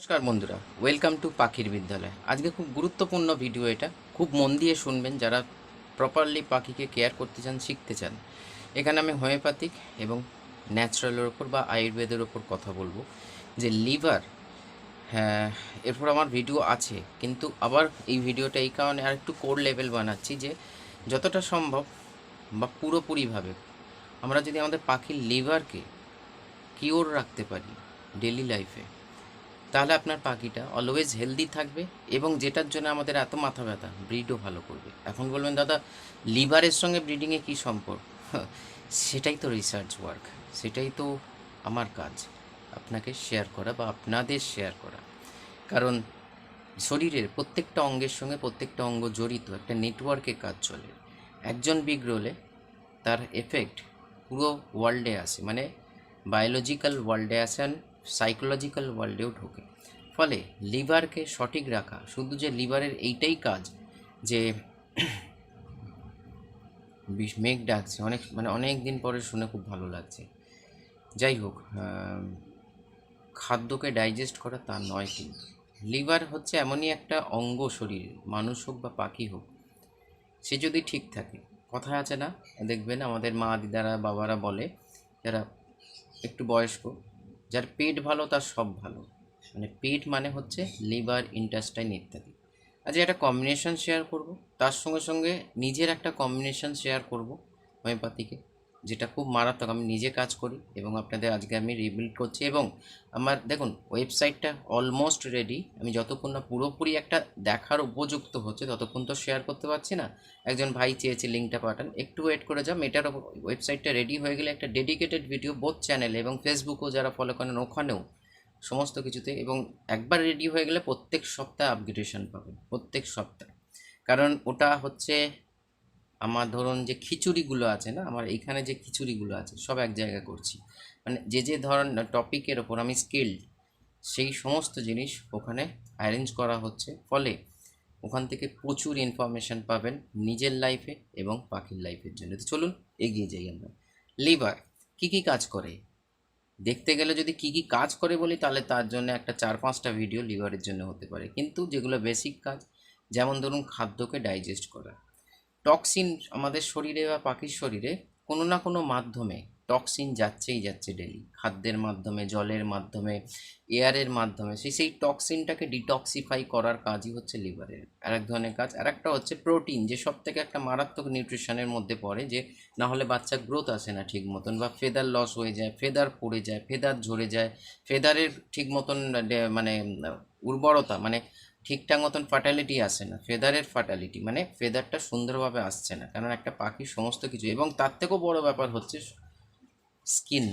নমস্কার বন্ধুরা welcome to পাখির বিদ্যালয়। আজকে খুব গুরুত্বপূর্ণ ভিডিও এটা। খুব মন দিয়ে শুনবেন যারা প্রপারলি পাখিকে কেয়ার করতে চান, শিখতে চান। এখানে আমি হোমিওপ্যাথিক এবং ন্যাচারালের ওপর বা আয়ুর্বেদের ওপর কথা বলব। যে লিভার হ্যাঁ এরপর আমার ভিডিও আছে, কিন্তু আবার এই ভিডিওটা এই কারণে আর একটু কোর লেভেল বানাচ্ছি যে যতটা সম্ভব বা পুরোপুরিভাবে আমরা যদি আমাদের পাখির লিভারকে কিওর রাখতে পারি ডেলি লাইফে তাহলে আপনার পাখিটা অলওয়েজ হেলদি থাকবে এবং যেটার জন্য আমাদের এত মাথা ব্যথা ব্রিডও ভালো করবে। এখন বলবেন, দাদা লিভারের সঙ্গে ব্রিডিংয়ে কী সম্পর্ক? সেটাই তো রিসার্চ ওয়ার্ক সেটাই তো আমার কাজ, আপনাকে শেয়ার করা বা আপনাদের শেয়ার করা। কারণ শরীরের প্রত্যেকটা অঙ্গের সঙ্গে প্রত্যেকটা অঙ্গ জড়িত, একটা নেটওয়ার্কে কাজ চলে। একজন বিগ্রহলে তার এফেক্ট পুরো ওয়ার্ল্ডে আসে মানে বায়োলজিক্যাল ওয়ার্ল্ডে আসে। আর সাইকোলজিক্যাল ওয়ার্ল্ডেও ঢোকে। ফলে লিভারকে সঠিক রাখা, শুধু যে লিভারের এইটাই কাজ, যে মেঘ ডাকছে, অনেক মানে অনেক দিন পরে শুনে খুব ভালো লাগছে। যাই হোক খাদ্যকে ডাইজেস্ট করা তা নয় কিন্তু। লিভার হচ্ছে এমনই একটা অঙ্গ শরীর, মানুষ হোক বা পাখি হোক, সে যদি ঠিক থাকে, কথা আছে না? দেখবেন আমাদের মা দিদারা বাবারা বলে, যারা একটু বয়স্ক যার পেট ভালো, তার সব ভালো। মানে পেট মানে হচ্ছে লিভার, ইন্টাস্টাইন ইত্যাদি। আজ একটা কম্বিনেশন শেয়ার করব। তার সঙ্গে সঙ্গে নিজের একটা কম্বিনেশন শেয়ার করব হোমিওপ্যাথিকে যেটা খুব মারাত্মক। আমি নিজে কাজ করি এবং আপনাদের আজকে আমি রিবিল্ড করছি এবং আমার, দেখুন ওয়েবসাইটটা অলমোস্ট রেডি আমি যতক্ষণ না পুরোপুরি একটা দেখার উপযুক্ত হচ্ছে, ততক্ষণ তো শেয়ার করতে পারছি না। একজন ভাই চেয়েছে লিঙ্কটা পাঠান। একটু ওয়েট করে যাও। এটার ওয়েবসাইটটা রেডি হয়ে গেলে একটা ডেডিকেটেড ভিডিও বোথ চ্যানেলে এবং ফেসবুকও যারা ফলো করেন ওখানেও সমস্ত কিছুতে এবং একবার রেডি হয়ে গেলে প্রত্যেক সপ্তাহে আপগ্রেডেশন পাবেন। প্রত্যেক সপ্তাহে। কারণ ওটা হচ্ছে আমার ধরুন যে খিচুড়িগুলো আছে না, আমার এইখানে যে খিচুড়িগুলো আছে, সব এক জায়গায় করছি। মানে যে যে ধরন টপিকের ওপর আমি স্কিল্ড সেই সমস্ত জিনিস ওখানে অ্যারেঞ্জ করা হচ্ছে। ফলে ওখান থেকে প্রচুর ইনফরমেশন পাবেন নিজের লাইফে এবং পাখির লাইফের জন্য। তো চলুন এগিয়ে যাই আমরা। লিভার কী কী কাজ করে? দেখতে গেলে যদি কী কী কাজ করে বলি, তাহলে তার জন্য একটা চার পাঁচটা ভিডিও লিভারের জন্য হতে পারে। কিন্তু যেগুলো বেসিক কাজ, যেমন ধরুন খাদ্যকে ডাইজেস্ট করা টক্সিন আমাদের শরীরে বা পাখির শরীরে কোনো না কোনো মাধ্যমে টক্সিন যাচ্ছেই যাচ্ছে ডেলি খাদ্যের মাধ্যমে, জলের মাধ্যমে এয়ারের মাধ্যমে। সেই সেই টক্সিনটাকে ডিটক্সিফাই করার কাজই হচ্ছে লিভারের আর এক ধরনের কাজ আর একটা হচ্ছে প্রোটিন যে সব থেকে একটা মারাত্মক নিউট্রিশনের মধ্যে পড়ে, যে না হলে বাচ্চা গ্রোথ আসে না ঠিক মতন, বা ফেদার লস হয়ে যায় ফেদার পড়ে যায় ফেদার ঝরে যায় ফেদারের ঠিক মতন মানে উর্বরতা মানে ঠিকঠাক মতন ফার্টালিটি আসে না। ফেদারের ফার্টালিটি মানে ফেদারটা সুন্দরভাবে আসছে না, কারণ একটা পাখির সমস্ত কিছু, এবং তার থেকেও বড় ব্যাপার হচ্ছে স্কিন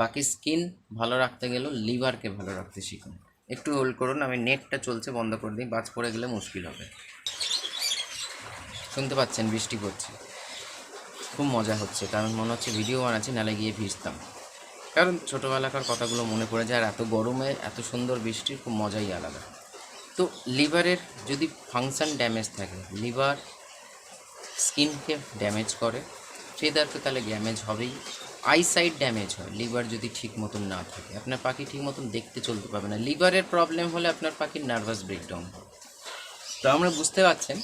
পাখির স্কিন ভালো রাখতে গেলেও লিভারকে ভালো রাখতে শিখুন। একটু হোল্ড করুন, আমি নেটটা চলছে, বন্ধ করে দিই, বাজ পড়ে গেলে মুশকিল হবে। শুনতে পাচ্ছেন, বৃষ্টি পড়ছে। খুব মজা হচ্ছে, কারণ মনে হচ্ছে ভিডিও বানাচ্ছি, নালে গিয়ে ভিজতাম। কারণ ছোটোবেলাকার কথাগুলো মনে পড়ে যায়, আর এত গরমে, এত সুন্দর বৃষ্টির খুব মজাই আলাদা। তো লিভারের যদি ফাংশন ড্যামেজ থাকে, লিভার স্কিনকে ড্যামেজ করে ফেদারকে তাহলে ড্যামেজ হবেই। আইসাইট ড্যামেজ হয়, লিভার যদি ঠিক মতন না থাকে। আপনার পাখি ঠিক মতন দেখতে চলতে পারবে না। লিভারের প্রবলেম হলে আপনার পাখির নার্ভাস ব্রেকডাউন হবে তো আমরা বুঝতে পারছেন।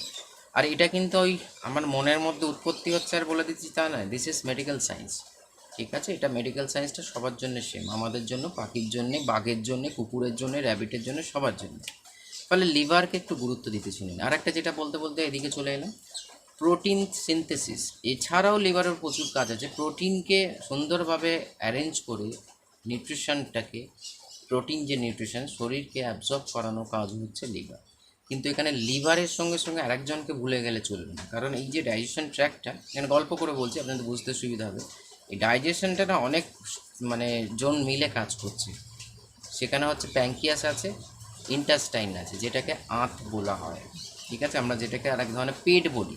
আর এটা কিন্তু ওই আমার মনের মধ্যে উৎপত্তি হচ্ছে আর বলে দিচ্ছি তা নয়। দিস ইজ মেডিকেল সায়েন্স ঠিক আছে? এটা মেডিকেল সায়েন্সটা সবার জন্য সেম আমাদের জন্য, পাখির জন্যে, বাঘের জন্যে, কুকুরের জন্য র্যাবিটের জন্য, সবার জন্য। ফলে লিভারকে একটু গুরুত্ব দিতে শুনুন। আর একটা যেটা বলতে বলতে এদিকে চলে এলাম। প্রোটিন সিনথেসিস, এছাড়াও লিভারের প্রচুর কাজ আছে। প্রোটিনকে সুন্দরভাবে অ্যারেঞ্জ করে নিউট্রিশনটাকে, প্রোটিন যে নিউট্রিশন, শরীরকে অ্যাবজর্ব করানো কাজ হচ্ছে লিভার। কিন্তু এখানে লিভারের সঙ্গে সঙ্গে আরেকজনকে ভুলে গেলে চলবে না। কারণ এই যে ডাইজেশন ট্র্যাকটা এখানে গল্প করে বলছি, আপনাদের বুঝতে সুবিধা হবে। এই ডাইজেশনটা না অনেক মানে জন মিলে কাজ করছে। সেখানে হচ্ছে প্যাঙ্কিয়াস আছে ইন্টাস্টাইন আছে, যেটাকে আঁত বলা হয়। ঠিক আছে? আমরা যেটাকে আরেক ধরনের পেট বলি।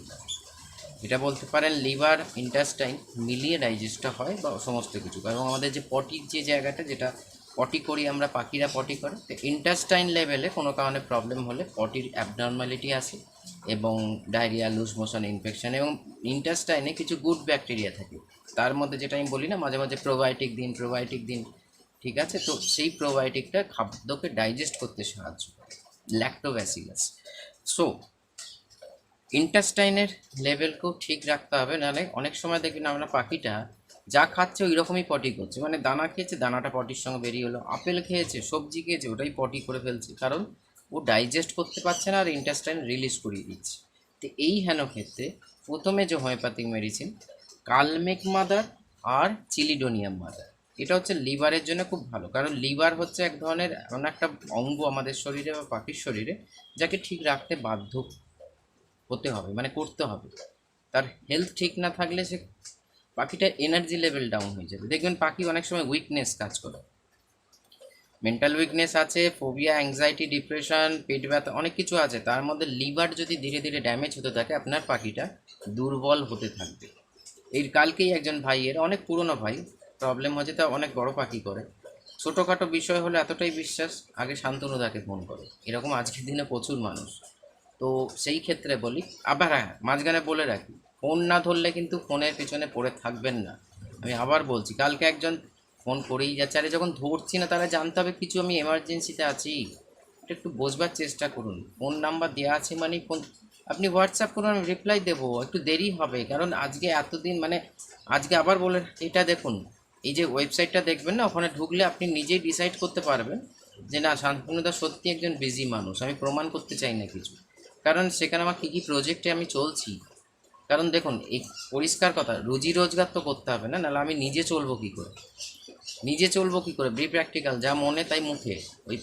এটা বলতে পারেন লিভার ইন্টাস্টাইন মিলিয়ে ডাইজেস্টটা হয় বা সমস্ত কিছু। এবং আমাদের যে পটির যে জায়গাটা, যেটা পটি করি আমরা, পাখিরা পটি করে, তো ইন্টাস্টাইন লেভেলে কোনো কারণে প্রবলেম হলে পটির অ্যাবনর্মালিটি আসে এবং ডায়রিয়া লুজ মোশন ইনফেকশন এবং ইন্টাস্টাইনে কিছু গুড ব্যাকটেরিয়া থাকে। তার মধ্যে যেটা আমি বলি না, মাঝে মাঝে প্রোবায়োটিক দিন প্রোবায়োটিক দিন ঠিক আছে? তো সেই প্রোবায়োটিকটা খাদ্যকে ডাইজেস্ট করতে সাহায্য করে। ল্যাক্টোব্যাসিলাস সো ইন্টাস্টাইনের লেভেলকেও ঠিক রাখতে হবে, নাহলে অনেক সময় দেখবেন আমরা পাখিটা যা খাচ্ছে ওই রকমই পটি করছে। মানে দানা খেয়েছে, দানাটা পটির সঙ্গে বেরিয়ে হলো আপেল খেয়েছে, সবজি খেয়েছে, ওটাই পটি করে ফেলছে। কারণ ও ডাইজেস্ট করতে পারছে না আর ইন্টাস্টাইন রিলিজ করিয়ে দিচ্ছে। তো এই হেন ক্ষেত্রে প্রথমে যে হোমিওপ্যাথিক মেডিসিন কালমেক মাদার আর চিলিডোনিয়াম মাদার এটা হচ্ছে লিভারের জন্য খুব ভালো। কারণ লিভার হচ্ছে এক ধরনের এমন একটা অঙ্গ আমাদের শরীরে বা পাখির শরীরে যাকে ঠিক রাখতে বাধ্য হতে হবে মানে করতে হবে। তার হেলথ ঠিক না থাকলে সে পাখিটার এনার্জি লেভেল ডাউন হয়ে যাবে। দেখবেন পাখি অনেক সময় উইকনেস কাজ করে। মেন্টাল উইকনেস আছে ফোবিয়া অ্যাংজাইটি ডিপ্রেশন পেট ব্যথা, অনেক কিছু আছে। তার মধ্যে লিভার যদি ধীরে ধীরে ড্যামেজ হতে থাকে, আপনার পাখিটা দুর্বল হতে থাকবে। এই কালকেই একজন ভাইয়ের অনেক পুরনো ভাই প্রবলেম হচ্ছে তা অনেক বড় পাখি করে। ছোটোখাটো বিষয় হলে এতটাই বিশ্বাস, আগে শান্তনুদাকে ফোন করে। এরকম আজকের দিনে প্রচুর মানুষ। তো সেই ক্ষেত্রে বলি, আবার হ্যাঁ মাঝখানে বলে রাখি ফোন না ধরলে কিন্তু ফোনের পিছনে পড়ে থাকবেন না। আমি আবার বলছি, কালকে একজন ফোন করেই যাচ্ছে, আরে যখন ধরছি না তারা জানতে হবে কিছু আমি এমার্জেন্সিতে আছি। এটা একটু বোঝবার চেষ্টা করুন। ফোন নাম্বার দেওয়া আছে মানে ফোন আপনি হোয়াটসঅ্যাপ করুন, আমি রিপ্লাই দেবো। একটু দেরি হবে, কারণ আজকে এতদিন মানে আজকে আবার বলে, এটা দেখুন এই যে ওয়েবসাইটটা দেখবেন না, ওখানে ঢুকলে আপনি নিজেই ডিসাইড করতে পারবেন যে না শান্তনুদা সত্যি একজন বিজি মানুষ, আমি প্রমাণ করতে চাই না কিছু। কারণ সেখানে আমার কী কী প্রজেক্টে আমি চলছি। কারণ দেখুন, এই পরিষ্কার কথা, রুজি রোজগার তো করতে হবে না, নাহলে আমি নিজে চলবো কী করে? নিজে চলবো কী করে? বি প্র্যাকটিক্যাল যা মনে তাই মুখে। ওই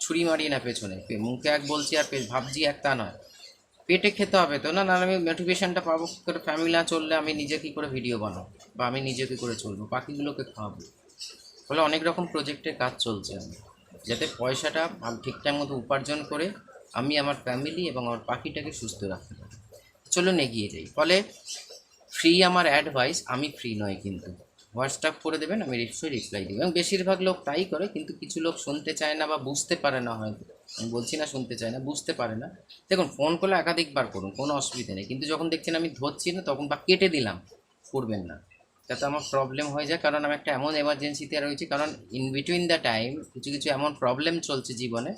ছুরি মারিয়ে না পেছনে, মুখে এক বলছি আর ভাবছি এক তা নয়। পেটে খেতে হবে তো? না আমি মোটিভেশনটা পাবো, কী করে ফ্যামিলি না চললে আমি নিজে কী করে ভিডিও বানাবো? বা আমি নিজে কী করে চলবো? পাখিগুলোকে খাওয়াবো। ফলে অনেক রকম প্রজেক্টের কাজ চলছে আমার। যাতে পয়সাটা ভালো ঠিকঠাক মতো উপার্জন করে আমি আমার ফ্যামিলি এবং আমার পাখিটাকে সুস্থ রাখতে পারি। চলুন এগিয়ে যাই। ফলে ফ্রি আমার অ্যাডভাইস আমি ফ্রি নয় কিন্তু। হোয়াটসঅ্যাপ করে দেবেন, আমি নিশ্চয়ই রিপ্লাই দেবো। এবং বেশিরভাগ লোক তাই করে, কিন্তু কিছু লোক শুনতে চায় না বা বুঝতে পারে না হয়তো। আমি বলছি না শুনতে চায় না, বুঝতে পারে না। দেখুন ফোন করলে একাধিকবার করুন, কোনো অসুবিধা নেই। কিন্তু যখন দেখছেন আমি ধরছি না, তখন বা কেটে দিলাম, করবেন না। যাতে আমার প্রবলেম হয়ে যায়, কারণ আমি একটা এমন এমার্জেন্সিতে রয়েছি, কারণ ইন বিটুইন দ্য টাইম কিছু কিছু এমন প্রবলেম চলছে জীবনে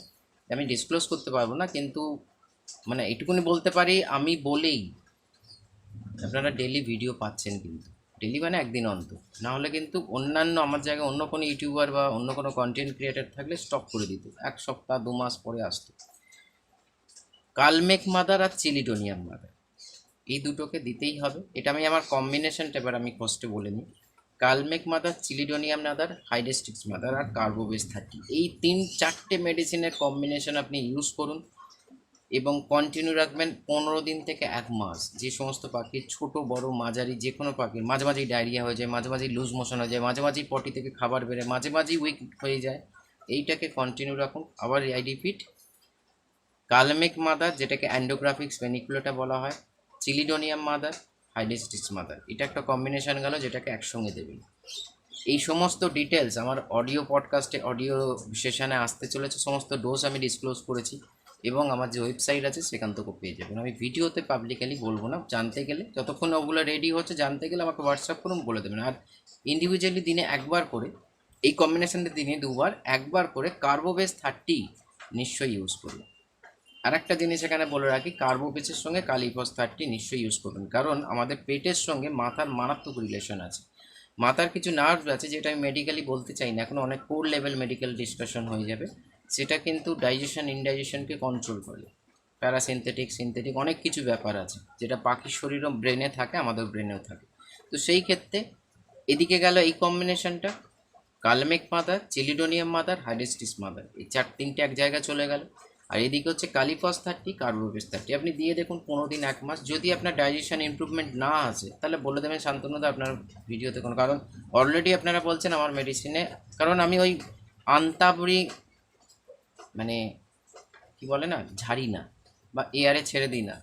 আমি ডিসক্লোজ করতে পারব না, কিন্তু মানে এটুকুনি বলতে পারি, আমি বলেই আপনারা ডেলি ভিডিও পাচ্ছেন কিন্তু। ডেলি মানে একদিন অন্তর। না হলে কিন্তু অন্যান্য, আমার জায়গায় অন্য কোনো ইউটিউবার বা অন্য কোনো কন্টেন্ট ক্রিয়েটার থাকলে স্টপ করে দিত। এক সপ্তাহ, দু মাস পরে আসতো। কালমেক মাদার আর চিলিডোনিয়াম মাদার এই দুটোকে দিতেই হবে। এটা আমি আমার কম্বিনেশনটা এবার আমি কষ্টে বলে নিই। Kalmegh mother chelidonium mother hydrastis mother আর কার্বোবেস থার্টি এই তিন, চারটে মেডিসিনের কম্বিনেশন আপনি ইউজ করুন। এবং কন্টিনিউ রাখবেন পনেরো দিন থেকে এক মাস। যে সমস্ত পাখির ছোট, বড়, মাঝারি, যে কোনো পাখির, মাঝে মাঝেই ডায়রিয়া হয়ে যায়, মাঝে মাঝেই লুজ মোশন হয়ে যায়, মাঝে মাঝেই পটি থেকে খাবার বেড়ে মাঝে মাঝেই উইক হয়ে যায়। এইটাকে কন্টিনিউ রাখুন। আবার আই রিপিট কালমেক মাদার যেটাকে অ্যান্ডোগ্রাফিক্স ভেনিকুলাটা বলা হয় চিলিডোনিয়াম মাদার হাইডেস্টিক্স মাদার এটা একটা কম্বিনেশন গেল, যেটাকে একসঙ্গে দেবেন। এই সমস্ত ডিটেলস আমার অডিও পডকাস্টে অডিও সেশানে আসতে চলেছে। সমস্ত ডোজ আমি ডিসক্লোজ করেছি। এবং আমার যে ওয়েবসাইট আছে সেখান থেকেও পেয়ে যাবেন। আমি ভিডিওতে পাবলিকালি বলব না, জানতে গেলে যতক্ষণ ওগুলো রেডি হচ্ছে, জানতে গেলে আমাকে হোয়াটসঅ্যাপ করুন, বলে দেবেন। আর ইন্ডিভিজুয়ালি দিনে একবার করে, এই কম্বিনেশনটা দিনে দুবার, একবার করে কার্বোবেস থার্টি নিশ্চয়ই ইউজ করবেন আর একটা জিনিস এখানে বলে রাখি কার্বোবেসের সঙ্গে কালিফস থার্টি নিশ্চয়ই ইউজ করবেন কারণ আমাদের পেটের সঙ্গে মাথার মারাত্মক রিলেশন আছে। মাথার কিছু নার্ভ আছে, যেটা আমি মেডিকেলি বলতে চাই না, এখন অনেক কোর লেভেল মেডিকেল ডিসকাশন হয়ে যাবে। সেটা কিন্তু ডাইজেশন ইনডাইজেশনকে কন্ট্রোল করে। প্যারাসিনথেটিক সিনথেটিক অনেক কিছু ব্যাপার আছে, যেটা পাখির শরীরও ব্রেনে থাকে, আমাদের ব্রেনেও থাকে। তো সেই ক্ষেত্রে এদিকে গেল এই কম্বিনেশনটা kalmegh mother chelidonium mother hydrastis mother. এই চার তিনটে এক জায়গায় চলে গেল। আর এদিকে হচ্ছে কালিফস থার্টি কার্বোবেস থার্টি আপনি দিয়ে দেখুন পনেরো দিন, এক মাস। যদি আপনার ডাইজেশন ইমপ্রুভমেন্ট না আসে, তাহলে বলে দেবেন শান্তনুদা, আপনার ভিডিওতে কোনো। কারণ অলরেডি আপনারা বলছেন আমার মেডিসিনে কারণ আমি ওই আন্তাবড়ি মানে কি বলে না, ঝাড়ি না বা এয়ারে ছেড়ে দিই না।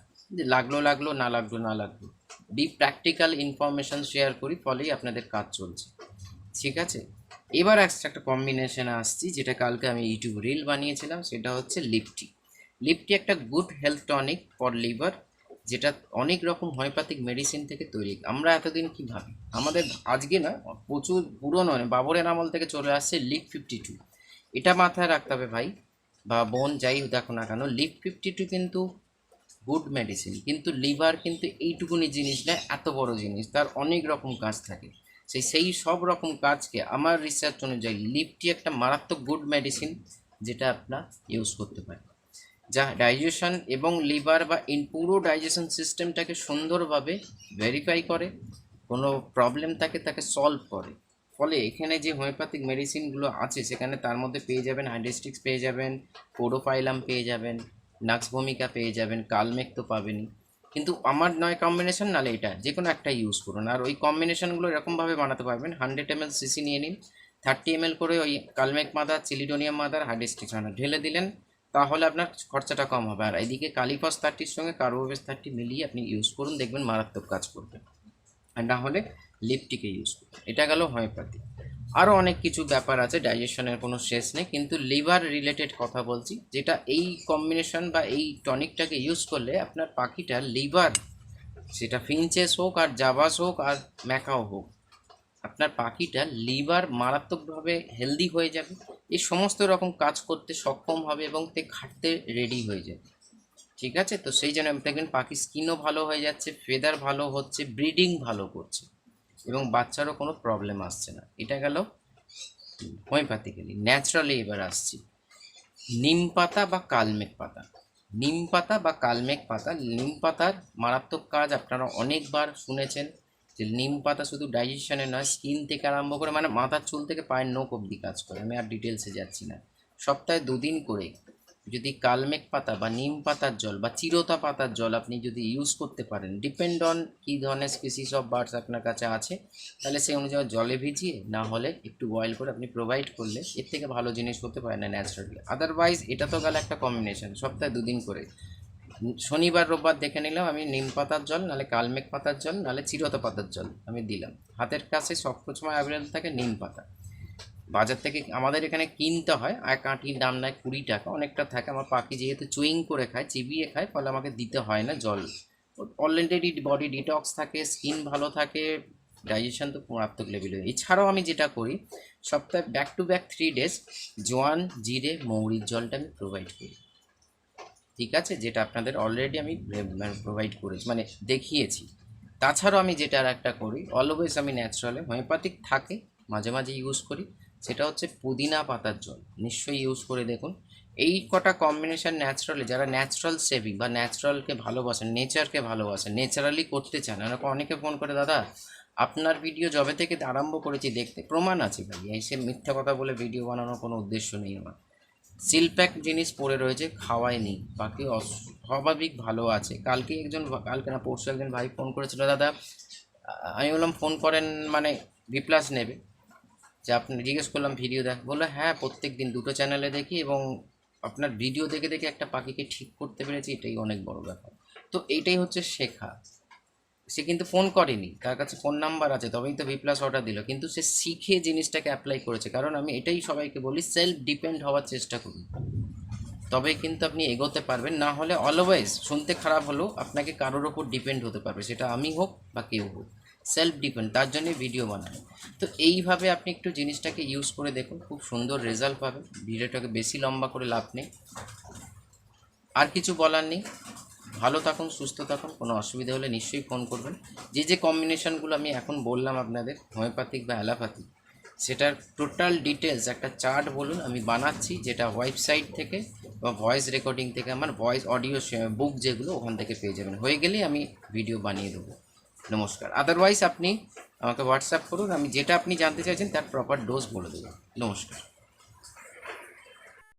লাগল লাগল, না লাগল না লাগল। ডি প্র্যাকটিক্যাল ইনফরমেশন শেয়ার করি, ফলেই আপনাদের কাজ চলছে। ঠিক আছে? এবার একটা কম্বিনেশনে আসছি, যেটা কালকে আমি ইউটিউব রিল বানিয়েছিলাম, সেটা হচ্ছে লিপটি লিপটি একটা good health tonic for liver যেটা অনেক রকম হোমিওপ্যাথিক মেডিসিন থেকে তৈরি। আমরা এতদিন কী ভাবি? আমাদের আজকে না, প্রচুর পুরনো মানে বাবরের আমল থেকে চলে আসছে লিক ফিফটি টু এটা মাথায় রাখতে হবে ভাই বা বোন যাই দেখো না কেন লিক ফিফটি টু কিন্তু গুড মেডিসিন কিন্তু লিভার কিন্তু এইটুকুনি জিনিস না, এত বড় জিনিস, তার অনেক রকম কাজ থাকে। সেই সেই সব রকম কাজকে আমার রিসার্চ অনুযায়ী লিপটি একটা মারাত্মক গুড মেডিসিন যেটা আপনার ইউজ করতে পারেন যা ডাইজেশন এবং লিভার বা ইন পুরো ডাইজেশন সিস্টেমটাকে সুন্দরভাবে ভেরিফাই করে, কোনো প্রবলেম থাকে তাকে সলভ করে। ফলে এখানে যে হোমিওপ্যাথিক মেডিসিনগুলো আছে, সেখানে তার মধ্যে পেয়ে যাবেন হাইড্রেস্টিক্স পেয়ে যাবেন পোডোফাইলাম পেয়ে যাবেন নাক্স ভূমিকা পেয়ে যাবেন কালমেক তো পাবেনই। কিন্তু আমার নয় কম্বিনেশন নালে এটা, যে কোনো একটা ইউজ করুন। আর ওই কম্বিনেশনগুলো এরকমভাবে বানাতে পারবেন হান্ড্রেড এম সিসি নিয়ে নিন থার্টি এম এল করে ওই kalmegh mother chelidonium mother hydrastis mother ঢেলে দিলেন, তাহলে আপনার খরচাটা কম হবে। আর এদিকে কালিফস থার্টির সঙ্গে কার্বোভেস থার্টি মিলিয়ে আপনি ইউজ করুন, দেখবেন মারাত্মক কাজ করবে। আর না হলে লিপটিকে ইউজ এটা গেল হোমিওপ্যাথি আরও অনেক কিছু ব্যাপার আছে ডাইজেশনের কোনো শেষ নেই, কিন্তু লিভার রিলেটেড কথা বলছি, যেটা এই কম্বিনেশন বা এই টনিকটাকে ইউজ করলে আপনার পাখিটার লিভার সেটা ফিনচেস হোক আর জাভাস হোক আর ম্যাকাও হোক, আপনার পাখিটা লিভার মারাত্মকভাবে হেলদি হয়ে যাবে, এই সমস্ত রকম কাজ করতে সক্ষম হবে এবং তে খাটতে রেডি হয়ে যাবে। ঠিক আছে? তো সেই জন্য দেখবেন পাখির স্কিনও ভালো হয়ে যাচ্ছে ফেদার ভালো হচ্ছে ব্রিডিং ভালো করছে। এবং বাচ্চারও কোনো প্রবলেম আসছে না। এটা গেল হোমিওপ্যাথিক্যালি ন্যাচারালি এবার আসছি। নিম পাতা বা কালমেঘ পাতা। নিম পাতা বা কালমেঘ পাতা, নিম পাতার মারাত্মক কাজ আপনারা অনেকবার শুনেছেন যে নিম পাতা শুধু ডাইজেশনে নয় স্কিন থেকে আরম্ভ করে মানে মাথার চুল থেকে পায়ের নোক অবধি কাজ করে। আমি আর ডিটেলসে যাচ্ছি না। সপ্তাহে দুদিন করে যদি কালমেঘ পাতা বা নিম পাতার জল বা চিরতা পাতার জল আপনি যদি ইউজ করতে পারেন ডিপেন্ড অন কী ধরনের স্পিসিস অফ বার্ডস আপনার কাছে আছে, তাহলে সেই অনুযায়ী জলে ভিজিয়ে, না হলে একটু বয়েল করে আপনি প্রোভাইড করলে এর থেকে ভালো জিনিস হতে পারে না ন্যাচারালি আদারওয়াইজ এটা তো গেল একটা কম্বিনেশন সপ্তাহে দুদিন করে। শনিবার, রোববার দেখে নিলাম আমি নিম পাতার জল নালে কালমেঘ পাতার জল নালে চিরতা পাতার জল আমি দিলাম। হাতের কাছে সবসময় অ্যাভেলেবল থাকে নিম পাতা। বাজার থেকে আমাদের এখানে কিনতে হয়। এক আঁটির দাম নেয় কুড়ি টাকা। অনেকটা থাকে। আমার পাখি যেহেতু চুইং করে খায়, চিবিয়ে খায়, ফলে আমাকে দিতে হয় না জল। অলরেডি বডি ডিটক্স থাকে স্কিন ভালো থাকে ডাইজেশন তো মারাত্মক লেভেলে এছাড়াও আমি যেটা করি, সপ্তাহে back to back three days জোয়ান, জিরে, মৌরির জলটা আমি প্রোভাইড করি। ঠিক আছে? যেটা আপনাদের অলরেডি আমি প্রোভাইড করেছি মানে দেখিয়েছি। তাছাড়াও আমি যেটা আর একটা করি অলওয়েজ আমি ন্যাচারালে হোমিওপ্যাথিক থাকে, মাঝে মাঝে ইউজ করি। সেটা হচ্ছে পুদিনা পাতার জল। নিশ্চয়ই ইউজ করে দেখুন। এই কটা কম্বিনেশান ন্যাচারালি যারা ন্যাচারাল সেভিং বা ন্যাচারালকে ভালোবাসেন নেচারকে ভালোবাসেন ন্যাচারালি করতে চান, এরকম অনেকে ফোন করে, দাদা, আপনার ভিডিও জবে থেকে আরম্ভ করেছি দেখতে, প্রমাণ আছে ভাই? এসে মিথ্যা কথা বলে ভিডিও বানানোর কোনো উদ্দেশ্য নেই আমার। সিলপ্যাক জিনিস পড়ে রয়েছে খাওয়ায়নি বাকি অস- স্বাভাবিক ভালো আছে। কালকে একজন কালকে না, পরশু একজন ভাই ফোন করেছিল, দাদা আমি বললাম ফোন করেন মানে রিপ্লাস নেবে। যে আপনি জিজ্ঞেস করলাম ভিডিও দেখ, বলল হ্যাঁ প্রত্যেক দিন দুটো চ্যানেলে দেখি এবং আপনার ভিডিও দেখে দেখে একটা পাখিকে ঠিক করতে পেরেছি, এটাই অনেক বড় ব্যাপার। তো এইটাই হচ্ছে শেখা। সে কিন্তু ফোন করেনি, তার কাছে ফোন নাম্বার আছে, তবেই তো ভি প্লাস অর্ডার দিল, কিন্তু সে শিখে জিনিসটাকে অ্যাপ্লাই করেছে। কারণ আমি এটাই সবাইকে বলি সেলফ ডিপেন্ড হওয়ার চেষ্টা করুন। তবে কিন্তু আপনি এগোতে পারবেন, না হলে অলওয়েজ শুনতে খারাপ হলেও আপনাকে কারোর ওপর ডিপেন্ড হতে পারবে, সেটা আমি হোক বা কেউ হোক। সেলফ ডিপেন্ড তার জন্যে ভিডিও বানানো। তো এইভাবে আপনি একটু জিনিসটাকে ইউজ করে দেখুন, খুব সুন্দর রেজাল্ট পাবেন। ভিডিওটাকে বেশি লম্বা করে লাভ নেই। আর কিছু বলার নেই। ভালো থাকুন, সুস্থ থাকুন, কোনো অসুবিধা হলে নিশ্চয়ই ফোন করবেন। যে যে কম্বিনেশনগুলো আমি এখন বললাম আপনাদের হোমিওপ্যাথিক বা অ্যালোপ্যাথিক সেটার টোটাল ডিটেলস একটা চার্ট বলুন, আমি বানাচ্ছি, যেটা ওয়েবসাইট থেকে বা ভয়েস রেকর্ডিং থেকে, আমার ভয়েস অডিও বুক যেগুলো, ওখান থেকে পেয়ে যাবেন। হয়ে গেলেই আমি ভিডিও বানিয়ে দেবো। নমস্কার। আদারওয়াইজ আপনি আমাকে হোয়াটসঅ্যাপ করুন, আমি যেটা আপনি জানতে চাইছেন তার প্রপার ডোজ বলে দেবো। নমস্কার।